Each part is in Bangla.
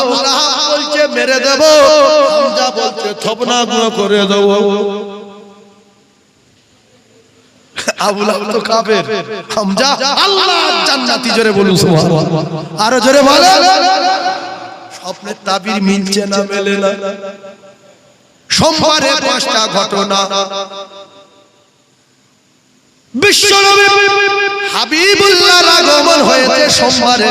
আবু বলছে, মেরে দেব। হামজা বলছে থপনা গুঁড়ো করে দেব। আবু লাহাব তো কাফের। হামজা, আল্লাহ জান্নাতি জোরে বলুন, সুবহানাল্লাহ। আরও জোরে বলেন। স্বপ্নের তাবির মিলছে না, মেলে না। সোমবারে পাঁচটা ঘটনা। বিশ্বনবী হাবিবুল্লাহর আগমন হয়েছে সোমবারে।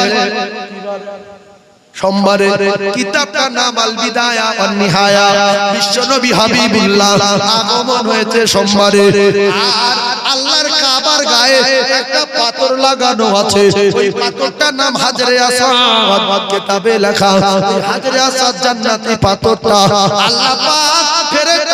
সোমবারে কিতাবটা নাম আল বিদায়া ওয়ান নিহায়া। বিশ্বনবী হাবিবুল্লাহ আগমন হয়েছে সোমবারে। আর আল্লাহর কাবার গায়ে একটা পাথর লাগানো আছে। ওই পাথরটার নাম হাজরে আসাদ কিতাবে লেখা। হাজরে আসাদ জান্নাতি পাথরটা। আল্লাহ পাক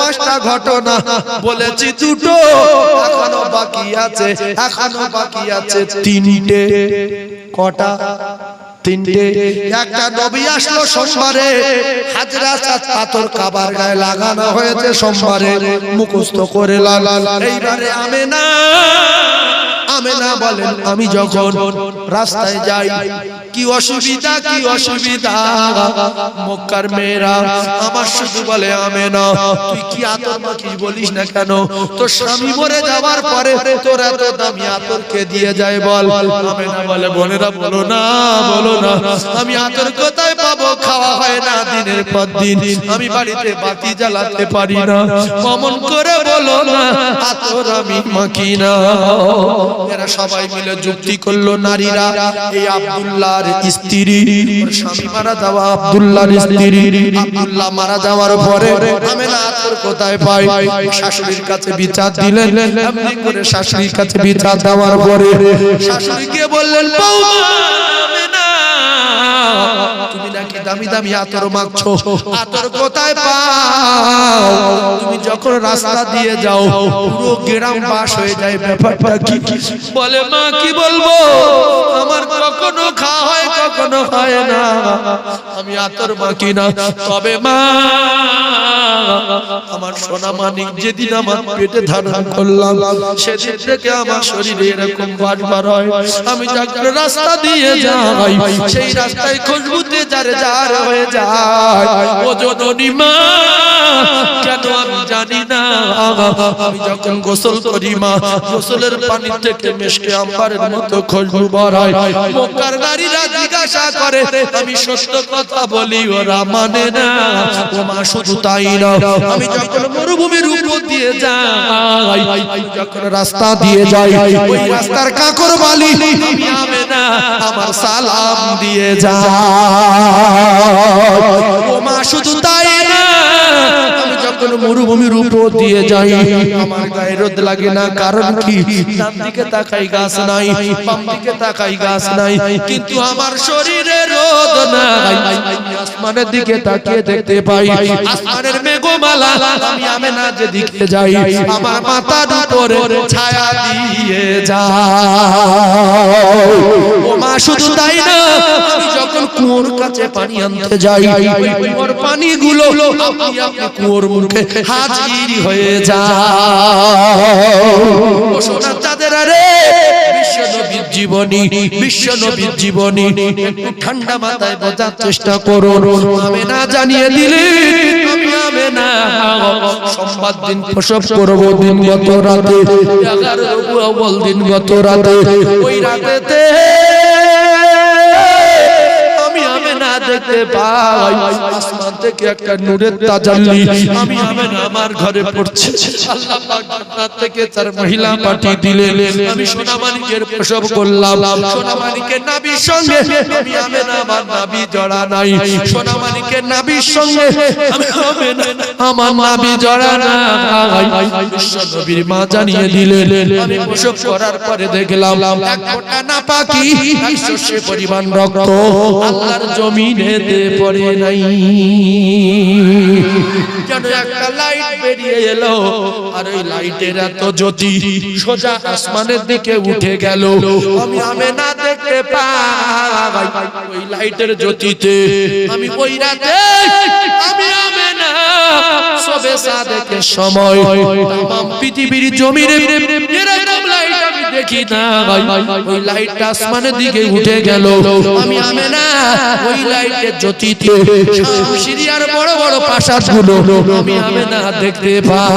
পাঁচটা ঘটনা বলেছি দুটো এখনও বাকি আছে এখনও বাকি আছে তিনটে। কটা? তিনটে। একটা নবী আসলো সোমবারে, হাজরা চাঁদ পাথর কাবার গায়ে লাগানো হয়েছে সোমবারে, মুখস্থ করে এইবারে না আমি যখন রাস্তায় যাই, কি অসুবিধা কি অসুবিধা? মক্কার মেয়েরা আমার শুধু বলে আমি না তুই কি আতর মাখিস বলিস না কেন? তোর স্বামী মরে যাওয়ার পরে তোর এত দামি আতরকে দিয়ে যায় বল। আমি না বলে, বোনেরা, বলো না, বলো না। আমি আতর কোথায় পাবো, খাওয়া হয় না দিনের পর দিন। আমি বাড়িতে বাতি জ্বালাতে পারি না। কমন করে বলো না বিচার দিলেন। করে শাশুড়ির কাছে বিচার দেওয়ার পরে শাশুড়িকে বললেন তুমি নাকি দামি দামি আতর মাখছো? আতর কোথায় পাও? তুমি যখন রাস্তা দিয়ে যাও, পুরো গ্রাম বাস হয়ে যায় ব্যাপারটা কি? বলে মা কি বলব? আমার কখনো খাওয়া হয় কখনো হয় না। আমি আতর মাখি না। তবে মা আমার সোনা মানিক যেদিন আমার পেটে ধারণ করলাম সেদিন থেকে আমার শরীরে এরকম বারবার হয়। আমি যখন রাস্তা দিয়ে যাই সেই রাস্তায় খুশবুতে যারে যার হয়ে যায়। ও জননী মা কেন আমি জানি না। আমি যখন গোসল করি মা, গোসলের পানি থেকে মেশকে আম্বারের মতো খুশবু বাড়ায় মক্কার নারীরা জিজ্ঞাসা করে, আমি সত্য কথা বলি, ওরা মানে না? ও মা, শুধু তাই না আমি যখন মরুভূমির উপর দিয়ে যাই, যখন রাস্তা দিয়ে যাই, ওই রাস্তার কাকর বালি আমি না, আমার সালাম দিয়ে যাই। ও মা, শুধু তাই না যখন মরুভূমির উপর দিয়ে যাই। আমার গায়ে রোদ লাগে না, কারণ কি? ডান দিকে তাকাই গাছ নাই বাম দিকে তাকাই গাছ নাই, কিন্তু আমার শরীরে রোদ নাই। আসমানের দিকে তাকিয়ে দেখতে পাই, আসমানের মেঘমালা, আমি আমে না যে দিকে যাই, আমার মাথার উপরে ছায়া দিয়ে যায় মা শুধু তাই না যখন কুয়োর কাছে পানি আনতে যাই ওই কুয়োর পানিগুলো আপনি আপনি কুয়োর মুখে হাজির হয়ে যায় চাঁদের আরে জীবনী ঠান্ডা মাথায় বোঝার চেষ্টা করো। আমি না জানিয়ে দিলে সোমবার দিন প্রসব করব দিন গত রাতে এগারো দিন গত রাতে। ওই রাতেতে দেখতে পাই। আসমান থেকে একটা নূরের তাজাল্লি আমি আমেনা আমার ঘরে পড়ছে। আল্লাহ পাক জান্নাত থেকে তার মহিলা পাঠিয়ে দিলেন। আমি সোনামানিকের প্রসব করলাম। সোনামানিকের নাবির সঙ্গে। আমি আমেনা আমার নাবি জড়া নাই। সোনামানিকের নাবির সঙ্গে। আমি আমেনা আমার নাবি জড়া নাই। বিশ্ব নবীর মা জানিয়ে দিলেন। আমি প্রসব করার পরে দেখলাম এক ফোঁটা না পাকি পরিমাণ রক্ত। আল্লাহর জমিনেতে পড়ে নাই। যেন একটা লাইট বেরিয়ে এলো, আর ওই লাইটের এত জ্যোতি, সোজা আসমানের দিকে উঠে গেল। আমি আমি না দেখতে পাই, ওই লাইটের জ্যোতিতে। আমি ওই রাতে, আমি আমি না সবে সময় পৃথিবীর জমির এরকম লাইট আমি দেখি না ওই লাইটটা আসমানের দিকে উঠে গেল। আমি আমি না ওই লাইটের জ্যোতিতে সিরিয়ার বড় বড় প্রাসাদগুলো আমি আমি না দেখতে পাই।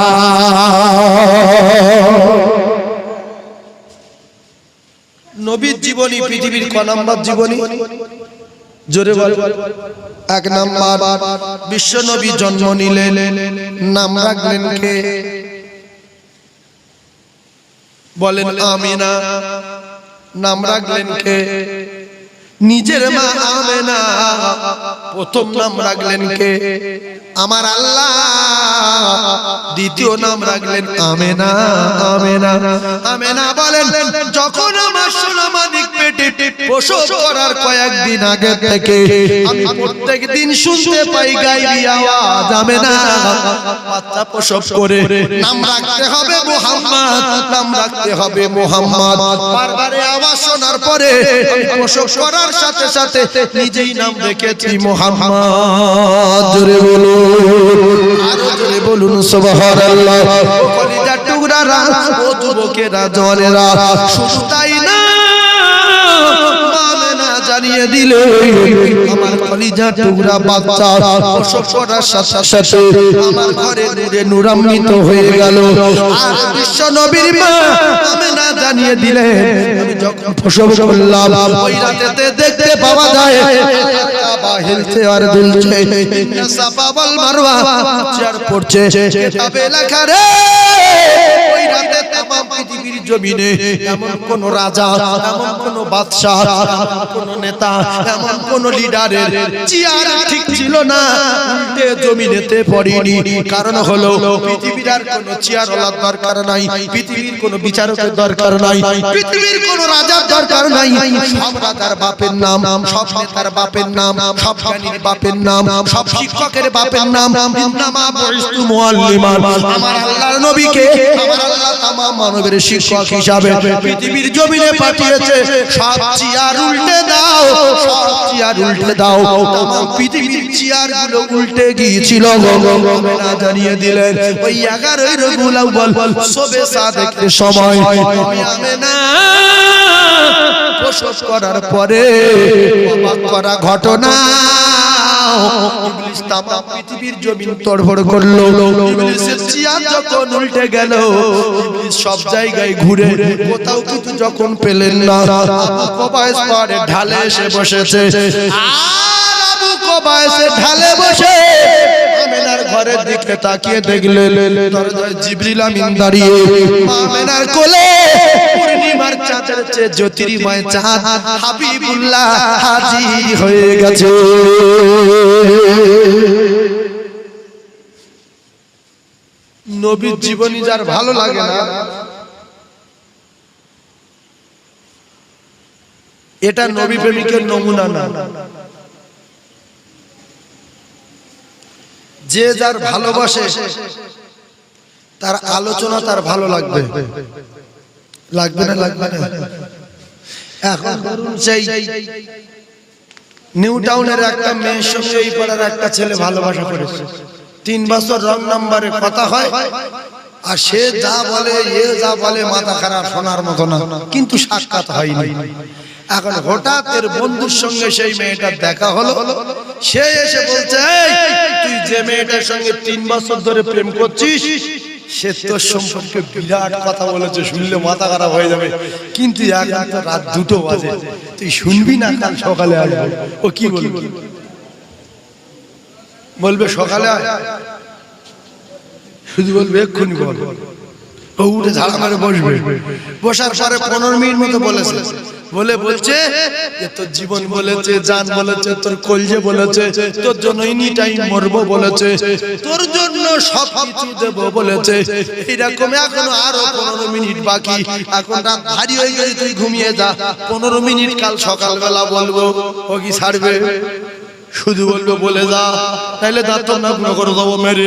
নবীর জীবনী পৃথিবীর ক নাম্বার জীবনী? জোরে বল। এক নাম্বার বিশ্ব নবী জন্ম নিলেন নাম রাখলেন কে? বলেন আমিনা। নাম রাখলেন কে? নিজের মা আমেনা প্রথম নাম রাখলেন কে? আমার আল্লাহ। দ্বিতীয় নাম রাখলেন আমেনা। আমেনা। আমেনা বলেন যখন আমার সোনামানিক পেটে প্রসব করার কয়েকদিন আগে থেকে আমি প্রত্যেক দিন শুনতে পাই গাইবি আওয়াজ আমেনা। বাচ্চা প্রসব করে নাম রাখতে হবে মোহাম্মদ নাম রাখতে হবে মোহাম্মদ। বারবারে আওয়াজ শোনার পরে প্রসব করার সাথে সাথে নিজেই নাম রেখেছি মোহাম্মদ। জোরে বলুন আরও জোরে বলুন সুবহানাল্লাহ। কলিজার টুকরারা ও যুবকেরা জলেরা শুধু তাই না মামেনা জানিয়ে দিলে, আমার কলিজা টুকরা বাচ্চা করার সাথে সাথে আমার ঘরে নূরে নূরান্বিত হয়ে গেল। আর বিশ্ব নবীর মা আমেনা জানিয়ে দিলে, আমি যখন প্রসব করলাম, ওই রাতেতে দেখতে পাওয়া যায় হেলছে আর দুলছে। সাফা বল পড়ছে লেখা রে, ওই রাতে তামাম পৃথিবীর জমিনে এমন কোন রাজা, এমন কোন বাদশা এমন কোন নেতা, এমন কোন লিডারের চেয়ার ঠিক ছিল না। উল্টে জমিনেতে পড়েনি। কারণ হলো, পৃথিবীর আর কোন চেয়ার ওলার দরকার নাই, পৃথিবীর কোন বিচারকের দরকার নাই, পৃথিবীর কোন রাজার দরকার নাই। সব রাজার বাপের নাম, সব নেতার বাপের নাম, সব জ্ঞানীর বাপের নাম, সব শিক্ষকের বাপের নাম। ইন্নামা বরিস্তু মুআল্লিমান। আমার আল্লাহর নবীকে, আমার আল্লাহ তামাম মানবের শিক্ষক হিসাবে পৃথিবীর জমিনে পাঠিয়েছে। সব চেয়ার উল্টে দাও। সব চেয়ার উল্টে দাও। পৃথিবীর চেয়ারগুলো উল্টে গিয়েছিল না জানিয়ে দিলেন, ওই এগারোই রবিউল বল সবে সাদেকের সময়। আমি না প্রসব করার পরে করা ঘটনা। তামাম পৃথিবীর জমিন তড়ফড় করল। যখন উল্টে গেল, সব জায়গায় ঘুরে কোথাও কিছু যখন পেলেন না কবায়েস পাড়ে ঢালে এসে বসেছে। আর আবু কবায়েসে ঢালে বসে ঘরের দিকে তাকিয়ে দেখলে জিবরিল দাঁড়িয়ে কোলে চাঁদের চেয়ে জ্যোতির্ময় চাঁদ হাবিবুল্লাহ হাজির হয়ে গেছে। নবীর জীবনী যার ভালো লাগে না এটা নবী প্রেমিকের নমুনা না। যে যার ভালোবাসে তার আলোচনা তার ভালো লাগবে। লাগবে না লাগবে না। এখন ধরুন সেই নিউ টাউনের একটা মেয়ের সঙ্গে এই পাড়ার একটা ছেলে ভালোবাসা করেছে। তিন বছর রং নাম্বারে কথা হয়, আর সে যা বলে, এ যা বলে, মাথা খারাপ শোনার মতো না। কিন্তু সাক্ষাৎ হয়নি। এখন হঠাৎ এর বন্ধুর সঙ্গে সেই মেয়েটার দেখা হলো। সে এসে বলছে তুই যে মেয়েটার সঙ্গে তিন বছর ধরে প্রেম করছিস সে তোর সম্পর্কে বিরাট কথা বলেছে, শুনলে মাথা খারাপ হয়ে যাবে। কিন্তু রাত দুটো বাজে। তুই শুনবি না কাল সকালে ও কি বলবি? বলবে, সকালে শুধু বলবে, এক্ষুনি বল। ও উঠে ঝাড়া মারে বসবে। বসার পরে পনেরো মিনিট মতো বলেছে। বলে বলছে যে, তোর জীবন বলেছে জান বলেছে, তোর কলজে বলেছে, তোর জন্য এনি টাইম মরবো বলেছে, তোর জন্য সব কিছু দেব বলেছে। এইরকম এখনও আরও পনেরো মিনিট বাকি। এখন রাত ভারী হয়ে গেছে তুই ঘুমিয়ে যা। পনেরো মিনিট কাল সকালবেলা বলব। ও কি ছাড়বে? শুধু বলবে বলে যা। তাইলে দাঁত না করে দেবো মেরে।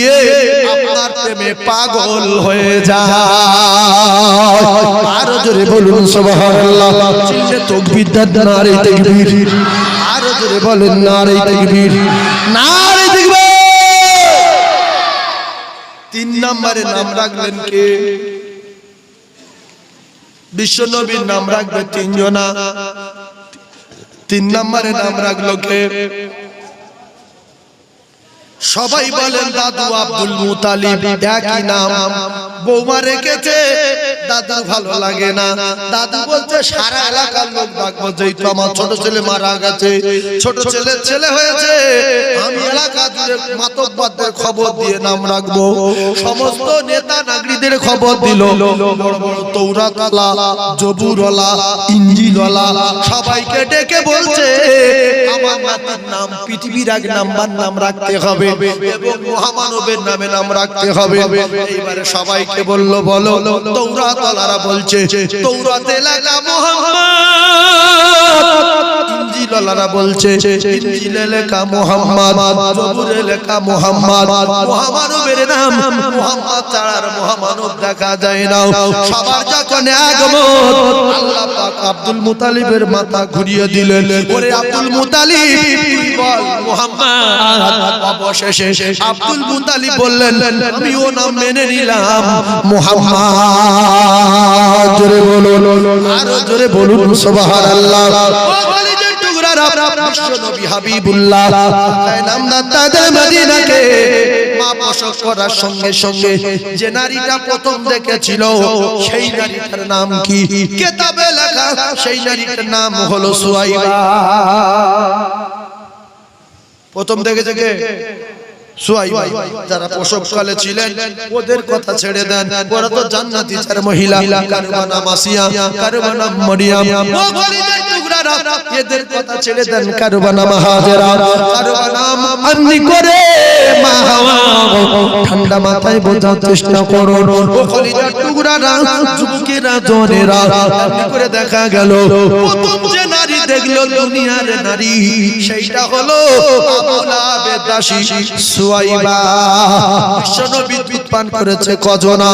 আপনার প্রেমে পাগল হয়ে যায়। জোরে বলুন, সুবহানাল্লাহ। জোরে তিন নম্বরে নাম রাখলেন কে? বিশ্ব নবীর নাম রাখবে তিনজনা। তিন নম্বরে নাম রাখল কে? সবাই বলেন দাদু আব্দুল মুতালিব একই নাম। বৌমা রেখেছে দাদু ভালো লাগে না। দাদু বলছে সারা এলাকার লোক ডাকবো যেহেতু আমার ছোট ছেলে মারা গেছে ছোট ছেলে ছেলে হয়েছে। আমি এলাকা জুড়ে মাতব্বরদের খবর দিয়ে নাম রাখব। সমস্ত নেতা নাগরিকদের খবর দিল। বড় বড় তৌরাতলা জবুরওয়ালা ইঞ্জিলওয়ালা সবাইকে ডেকে বলছে আমার নাতির নাম পৃথিবীর এক নাম্বার নাম রাখতে হবে। এবং মহামানবের নামে নাম রাখতে হবে। এইবারে সবাইকে বলল, বলো বলছে আব্দুল মুতালিবের মাথা ঘুরিয়ে দিলেন। আব্দুল মুতালিব মোহাম্মদ অবশেষে আব্দুল মুতালিব বললেন আমি ও নাম মেনে নিলাম মোহাম্মদ। জোরে বলুন আরও জোরে বলুন সুবহানাল্লাহ। করার সঙ্গে সঙ্গে যে নারীটা প্রথম দেখেছিল সেই নারীটার নাম কি? কেতাবে লেখা সেই নারীটার নাম হলো সুয়াইবা। প্রথম দেখেছে কে? যারা প্রসবকালে ছিলেন, ওদের কথা ছেড়ে দেন। ওরা তো জান্নাতি চার মহিলা। কারবা নাম আসিয়া, কারবা নাম মরিয়াম। ও গরিবের এদের কথা ছেড়ে দেন কারবা নাম হাজেরা কারবা নাম করে ঠান্ডা মাথায় বোঝার চেষ্টা করো। ও টুকরারা যুবকেরা জনেরা করে দেখা গেল। প্রথম যে নারী দেখল দুনিয়ার নারী সেইটা হলো আবুলা বেদাসী সুয়াইবা। বিশ্বনবী পান করেছে কজনা।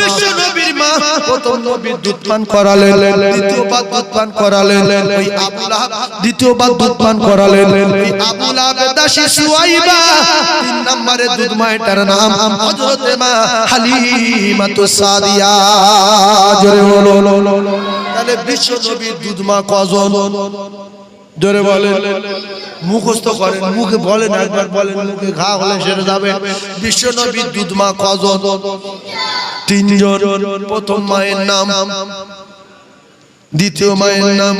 বিশ্বনবীর মা, প্রথম নবীর দুধ পান করালেন, দ্বিতীয়বার দুধ পান করালেন, ওই আবুলা দ্বিতীয়বার দুধ পান করালেন, ওই আবুলা বেদাসী সুয়াইবা, তিন নম্বরে দুধ মায়ের নাম হযরতে মা হালিমাতু সাদিয়া, জোরে বলো তাহলে বিশ্ব নবীর দুধ মা কজন? জোরে বলেন। মুখস্থ করেন মুখে বলেন একবার বলেন মুখে ঘা হলে সেরে যাবে। বিশ্ব নবীর দুধ মা কজন? তিনজন। প্রথম মায়ের নাম। দ্বিতীয় মায়ের নাম।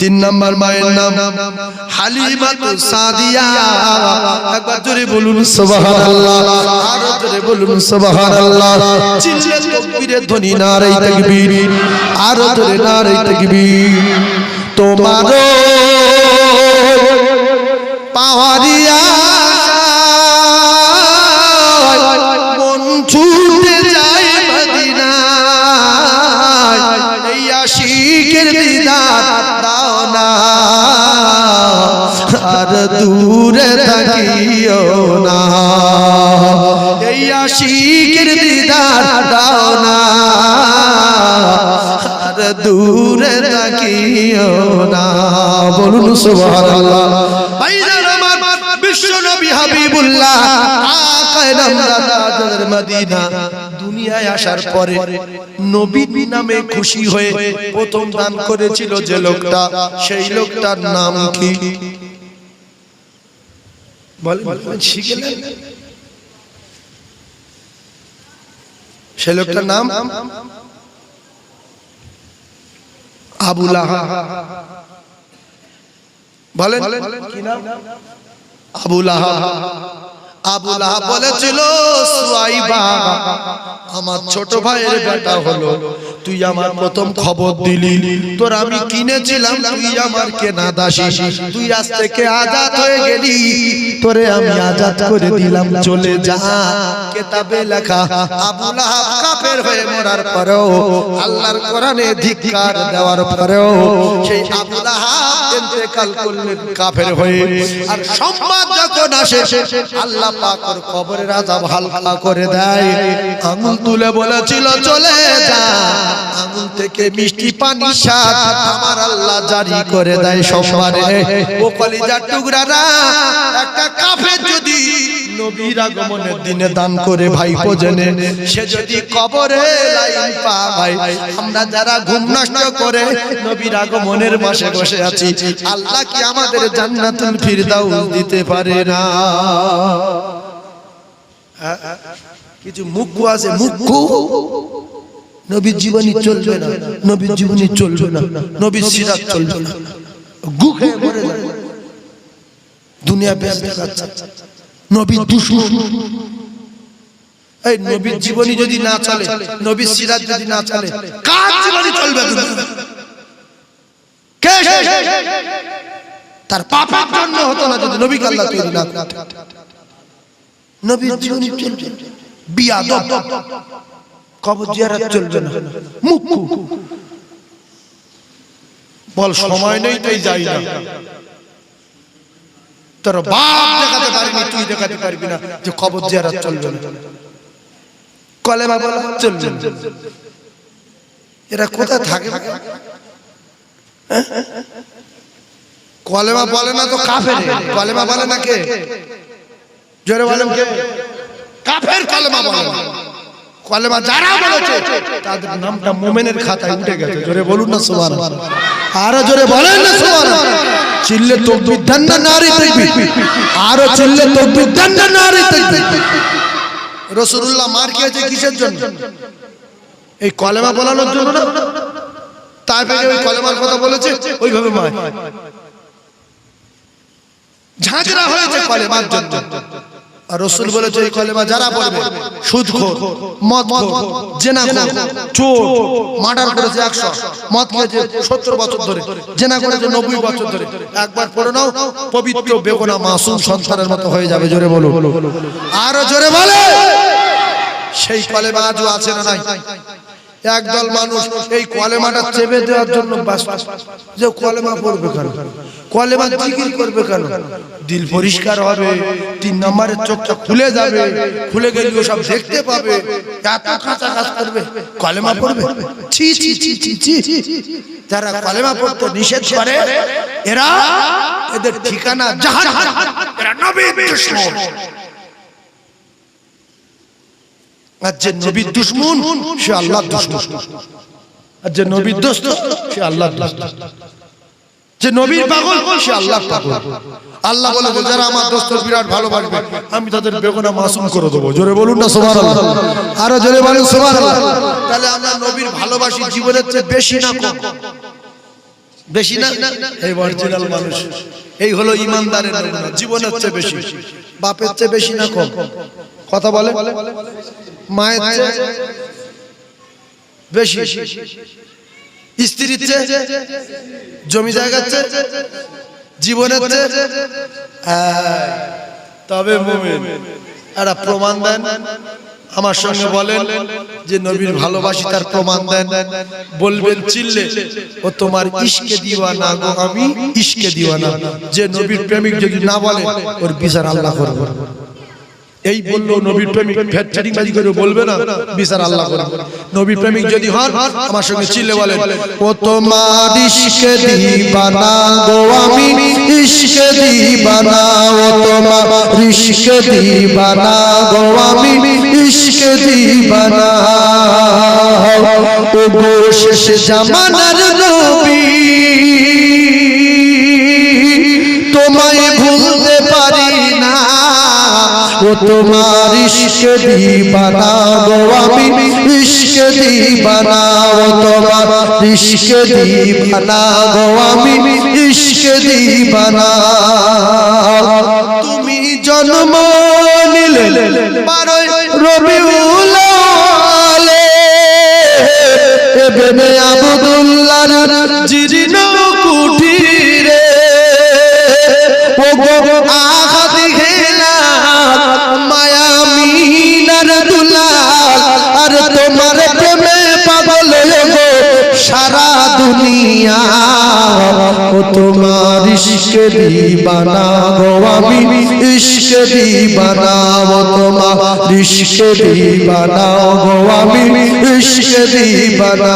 তিন নাম্বার মায়ের নাম। হালিমাতু সাদিয়া। একবার জোরে বলুন সুবহানাল্লাহ। আরও জোরে বলুন সুবহানাল্লাহ। চিল্লে তাকবীরের ধ্বনি নারে তাকবীর। আরও জোরে নারে তাকবীর। তোমারও পাওয়ারিয়া মন ছুটে যায় মদিনায়। এই আশিকের দিদার দাও না, আর দূরে থাকিও না। এই আশিকের দিদার দাও দূরে থাকিও না। বলুন সুবহানাল্লাহ। ভাইজান আমার বিশ্ব নবী হাবিবুল্লাহ, আকায়ে নামদার মদিনা। দুনিয়ায় আসার পরে নবী নামে খুশি হয়ে প্রথম দান করেছিল যে লোকটা। সেই লোকটার নাম কি? সে লোকটার নাম? আবুল বলেন। আবুল নাম? আবুল বলেছিল সুয়াইবা আমার ছোট ভাইয়ের বেটা হলো। তুই আমার প্রথম খবর দিলি। তোর আমি কিনেছিলাম তুই আমার কেনা দাসী। তুই আজ থেকে আজাদ হয়ে গেলি। তোরে আমি আজাদ করে দিলাম চলে যা। কেতাবে লেখা আবুল কাফের হয়ে মরার পরেও আল্লাহর কোরআনে ধিক্কার দেওয়ার পরেও সেই আবুল ইন্তেকাল করলেন কাফের হয়ে। আর সম্মান যখন আসে আল্লাহ পাক ওর কবরের আযাব হালকা করে দেয়। আঙুল তুলে বলেছিল, চলে যা। আঙুল থেকে মিষ্টি পানি স্বাদ আমার আল্লাহ জারি করে দেয় সম্মানে ও কলিজার টুকরারা, একটা কাফের যদি নবীর আগমনের দিনে দান করে ভাইপো জেনে, সে যদি কবরে লাইন পায়। আমরা যারা ঘুম নষ্ট করে নবীর আগমনের মাসে বসে আছি, আল্লাহ কি আমাদের জান্নাতুল ফিরদাউস দিতে পারে না? কিছু আছে নবীর জীবনী চলবে না নবীর জীবনী চলবে না নবীর সিরাত চলবে না। গু খেয়ে মরে যাবে। দুনিয়া দেখাচ্ছে নবীর দুশ্মন। এই নবীর জীবনী যদি না চলে নবীর সিরাত যদি না চলে কার জীবনী চলবে? কে? তার পাপের জন্য হতো না যদি নবী আল্লাহ তৈরি না করতেন। নবীর জীবনী চলবে কবর জিয়ারত চলবে না। মুখ বল সময় নেই তাই যাই না। তোর বাপ দেখাতে পারিনি তুই দেখাতে পারবি না যে কবর জিয়ারত চলবে না। কলেমা বলা চলবে না। এরা কোথায় থাকে? হ্যাঁ? কলেমা বলে না তো কাফের। কলেমা বলে না কে? জোরে বলেন কে? কাফের কলেমা বলে না। কলেমা যারা বলেছে তাদের নামটা মোমেনের খাতায় উঠে গেছে। জোরে বলুন না সুবহান আরও জোরে বলেন না সুবহান চিল্লে তকবীর দেন না নারী তাকবীর। আরও চিল্লে তকবীর দেন না নারী তাকবীর। রাসূলুল্লাহ মার খেয়েছে কিসের জন্য? এই কলেমা বলানোর জন্য না? তাই ওই কলেমার কথা বলেছে ওইভাবে মার ঝাঁঝরা হয়েছে কলেমার জন্য। রসুল বলেছে এই কলেমা যারা পড়বে, সুদখোর মদ জেনাখোর, চোর, মার্ডার করেছে একশো, মদ খেয়েছে সত্তর বছর ধরে, জেনা করেছে নব্বই বছর ধরে। একবার পড়ে নাও, পবিত্র বেগুনা মাসুম সন্তানের মতো হয়ে যাবে, জোরে বলো আরও জোরে বলে, সেই কলেমা আজও আছে না নাই? একদল মানুষ এই কলেমাটা চেপে দেওয়ার জন্য। যে কলেমা পড়বে কেন? কলেমা জিকির করবে কেন? দিল পরিষ্কার হবে, তিন নম্বরের চোখটা খুলে যাবে, খুলে গেলে সব দেখতে পাবে, এত কাঁচা কাজ করবে, কলেমা পড়বে? ছি ছি ছি ছি ছি। যারা কলেমা পড়তে নিষেধ করে, এরা এদের ঠিকানা জাহান্নাম। এরা আর যে নবীর সে যে নবীর আল্লাহর পাগল। আল্লাহ বলে যারা আমার দোস্ত বিরাট ভালোবাসবে, আমি তাদের বেগুনা মাসুম করে দেবো। জোরে বলুন না, সুবহানাল্লাহ। আরও জোরে বলুন, সুবহানাল্লাহ। তাহলে আমরা নবীর ভালোবাসি জীবনের চেয়ে বেশি না বেশি না? এই অরিজিনাল মানুষ। এই হলো ইমানদারের জীবনের চেয়ে বেশি। বাপের চেয়ে বেশি না কম? কথা বলে? মায়ের বেশি। স্ত্রীর জমি জায়গার চেয়ে জীবনের হ্যাঁ, তবে একটা প্রমাণ দেন। আমার সঙ্গে বলেন যে নবীর ভালোবাসি তার প্রমাণ দেন। বলবেন চিল্লে ও তোমার ইশকে দিওয়ানা গো আমি ইশকে দিওয়ানা। যে নবীর প্রেমিক যদি না বলে ওর বিচার আল্লাহ করবে। এই বলল নবীর প্রেমিক। ফেট ফেটিং বাজি করে বলবে না বিচার আল্লাহ করে নবীর প্রেমিক যদি হন আমার সঙ্গে চিল্লে বলেন ও তোমার ইশকে দিবানা গো আমি ইশকে দিবানা ও তোমার ইশকে দিবানা গো আমি ইশকে দিবানা ও গো শেষ জামানার নবী। তোমার ইশকে দিবানা গো আমি। তোমার আমি। দিবানা। তুমি জন্ম নিলে বারোই রবিউল আবদুল্লাহর জিরিন ও তোমার ইশকে দিবানা গো আমি ইশকে দিবানা ও তোমার ইশকে দিবানা গো আমি ইশকে দিবানা।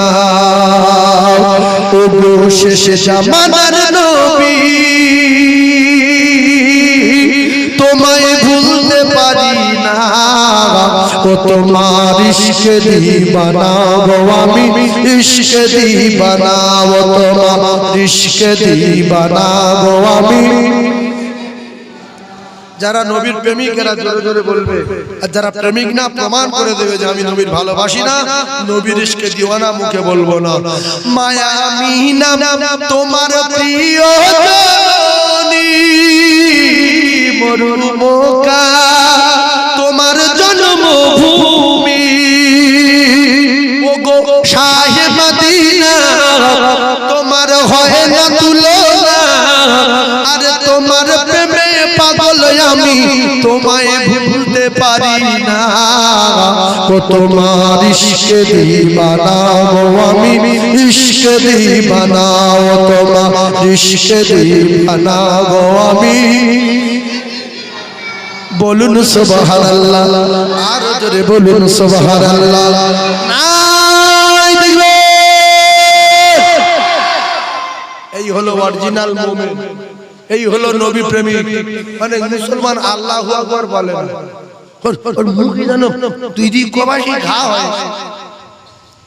ও গো শেষ জামানার নবী তোমার ইশকে দিবানা গো আমি ইশকে দিবানা ও তোমার ইশকে দিবানা গো আমি যারা নবীর প্রেমিকেরা জোরে জোরে বলবে, আর যারা প্রেমিক না, প্রমাণ করে দেবে যে আমি নবীর ভালোবাসি না, নবীর ইশকে দিওয়ানা মুখে বলব না। মায়া মিনা, তোমার প্রিয় মরুর মোকা। তোমায় ভুলতে পারি না। ও তোমার ইশকে দিবানা গো আমি ইশকে দিবানা ও তোমার ইশকে দিবানা গো আমি বলুন সুবহানাল্লাহ, আর জোরে বলুন সুবহানাল্লাহ। নাই দেখবে এই হলো অরিজিনাল মুমিন এই হলো নবী প্রেমিক। মানে মুসলমান আল্লাহু আকবার বলে। না ওর- ওর মুখে জানো তুই দি কবাসি ঘা হয়।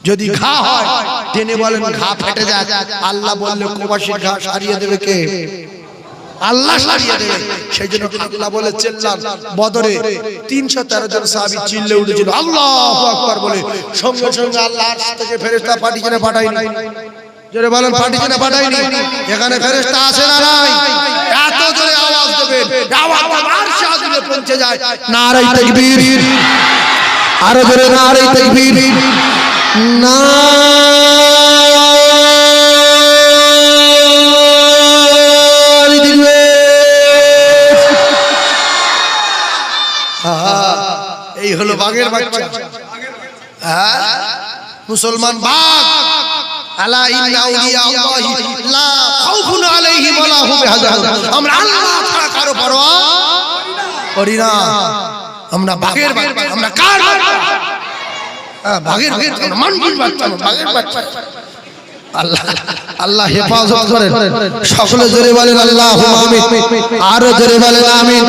যদি ঘা হয় টেনে বলেন ঘা ফেটে যায় আল্লাহ বললে কবাসি ঘা সারিয়ে দেবে কে? আল্লাহ সারিয়ে দেবে। সেই জন্য আল্লাহ বলে চেল্লান বদরে তিনশো তেরো জন সাহাবি চিল্লে উঠেছিল। আল্লাহ আকবার বলে। সঙ্গে সঙ্গে আল্লাহ থেকে ফেরেস্তা পাঠিয়ে পাঠাই পাঠায়নি। জোরে বলেন পাঠিয়ে কিনে পাঠায়নি এখানে ফেরেস্তা আছে না নাই? এত জোরে আওয়াজ দেবে আওয়াজ আর সাহায্যে পৌঁছে যায়। নারাই তাকবীর। আরও জোরে নারাই তাকবীর। আহা, এই হলো বাঘের বাচ্চা। হ্যাঁ? মুসলমান বাঘ। আলা ইন্না আউলিয়া আল্লাহি লা খাউফুন আলাইহিম ওয়া হুম ইয়াহজানুন আমরা আল্লাহ ছাড়া কারও পরোয়া করি না। আমরা বাঘের বাচ্চা আমরা কার বাঘের মানুষের বাচ্চা বাঘের বাচ্চা আল্লাহ আল্লাহ হেফাজত করেন। সকলে জোরে বলেন আল্লাহ আমিন। আরও জোরে বলেন আমিন।